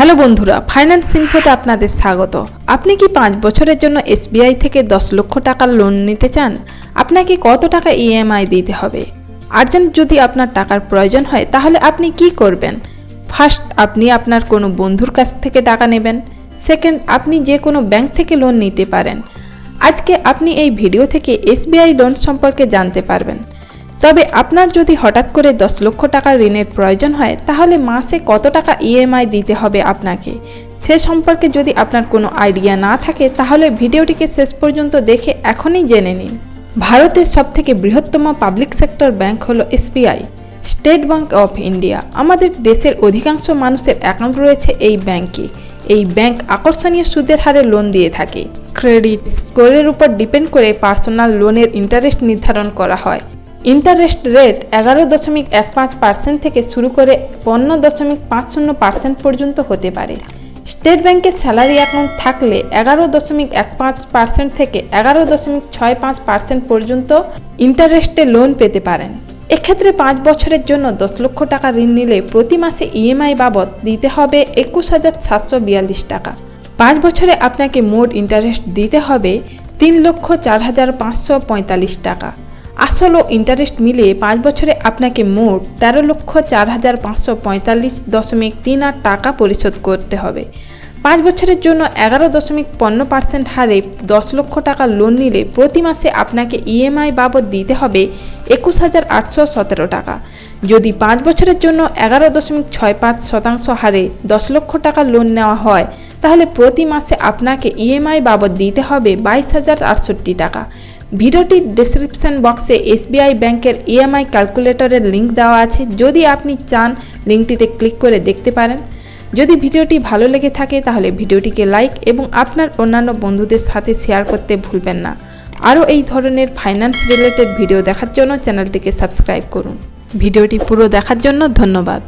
Hello বন্ধুরা finance ইনফোতে আপনাদের স্বাগত। আপনি কি পাঁচ বছরের জন্য এসবিআই থেকে দশ লক্ষ টাকার লোন নিতে চান? আপনাকে কত টাকা ইএমআই দিতে হবে? আর্জেন্ট যদি আপনার টাকার প্রয়োজন হয়, তাহলে আপনি কি করবেন? ফার্স্ট আপনি আপনার কোনো বন্ধুর কাছ থেকে টাকা নেবেন। সেকেন্ড আপনি যে কোনো ব্যাংক থেকে লোন নিতে পারেন। আজকে আপনি এই ভিডিও থেকে এসবিআই লোন সম্পর্কে জানতে পারবেন। তবে আপনার যদি হঠাৎ করে দশ লক্ষ টাকার ঋণের প্রয়োজন হয়, তাহলে মাসে কত টাকা ইএমআই দিতে হবে আপনাকে? সে সম্পর্কে যদি আপনার কোনো আইডিয়া না থাকে, তাহলে ভিডিওটিকে শেষ পর্যন্ত দেখে এখনই জেনে নিন। ভারতের সবথেকে বৃহত্তম পাবলিক সেক্টর ব্যাংক হলো SBI State Bank of India. আমাদের দেশের অধিকাংশ মানুষের অ্যাকাউন্ট রয়েছে এই ব্যাংকে। এই ব্যাংক আকর্ষণীয় সুদের হারে লোন দিয়ে থাকে। ক্রেডিট স্কোরের উপর ডিপেন্ড করে পার্সোনাল লোনের ইন্টারেস্ট নির্ধারণ করা হয়। ইন্টারেস্ট রেট এগারো দশমিক এক পাঁচ পার্সেন্ট থেকে শুরু করে পনেরো দশমিক পাঁচ শূন্য পার্সেন্ট পর্যন্ত হতে পারে। স্টেট ব্যাংকে স্যালারি অ্যাকাউন্ট থাকলে এগারো দশমিক এক পাঁচ পার্সেন্ট থেকে এগারো দশমিক ছয় পাঁচ পার্সেন্ট পর্যন্ত ইন্টারেস্টে লোন পেতে পারেন। এক্ষেত্রে পাঁচ বছরের জন্য দশ লক্ষ টাকা ঋণ নিলে প্রতি মাসে ইএমআই বাবদ দিতে হবে একুশ হাজার সাতশো বিয়াল্লিশ টাকা। পাঁচ বছরে আপনাকে মোট ইন্টারেস্ট দিতে হবে তিন লক্ষ চার হাজার পাঁচশো পঁয়তাল্লিশ টাকা। আসল ও ইন্টারেস্ট মিলিয়ে পাঁচ বছরে আপনাকে মোট তেরো লক্ষ চার হাজার পাঁচশো পঁয়তাল্লিশ দশমিক তিন আট টাকা পরিশোধ করতে হবে। পাঁচ বছরের জন্য এগারো দশমিক পনেরো পার্সেন্ট হারে দশ লক্ষ টাকা লোন নিলে প্রতি মাসে আপনাকে ইএমআই বাবদ দিতে হবে একুশ হাজার আটশো সতেরো টাকা। যদি পাঁচ বছরের জন্য এগারো দশমিক ছয় পাঁচ শতাংশ হারে দশ লক্ষ টাকা লোন নেওয়া হয়, তাহলে প্রতি মাসে আপনাকে ইএমআই বাবদ দিতে হবে বাইশ হাজার আটষট্টি টাকা। ভিডিওটির ডেসক্রিপশন বক্সে এসবিআই ব্যাংকের ইএমআই ক্যালকুলেটরের লিঙ্ক দেওয়া আছে। যদি আপনি চান লিঙ্কটিতে ক্লিক করে দেখতে পারেন। যদি ভিডিওটি ভালো লেগে থাকে, তাহলে ভিডিওটিকে লাইক এবং আপনার অন্যান্য বন্ধুদের সাথে শেয়ার করতে ভুলবেন না। আরও এই ধরনের ফাইন্যান্স রিলেটেড ভিডিও দেখার জন্য চ্যানেলটিকে সাবস্ক্রাইব করুন। ভিডিওটি পুরো দেখার জন্য ধন্যবাদ।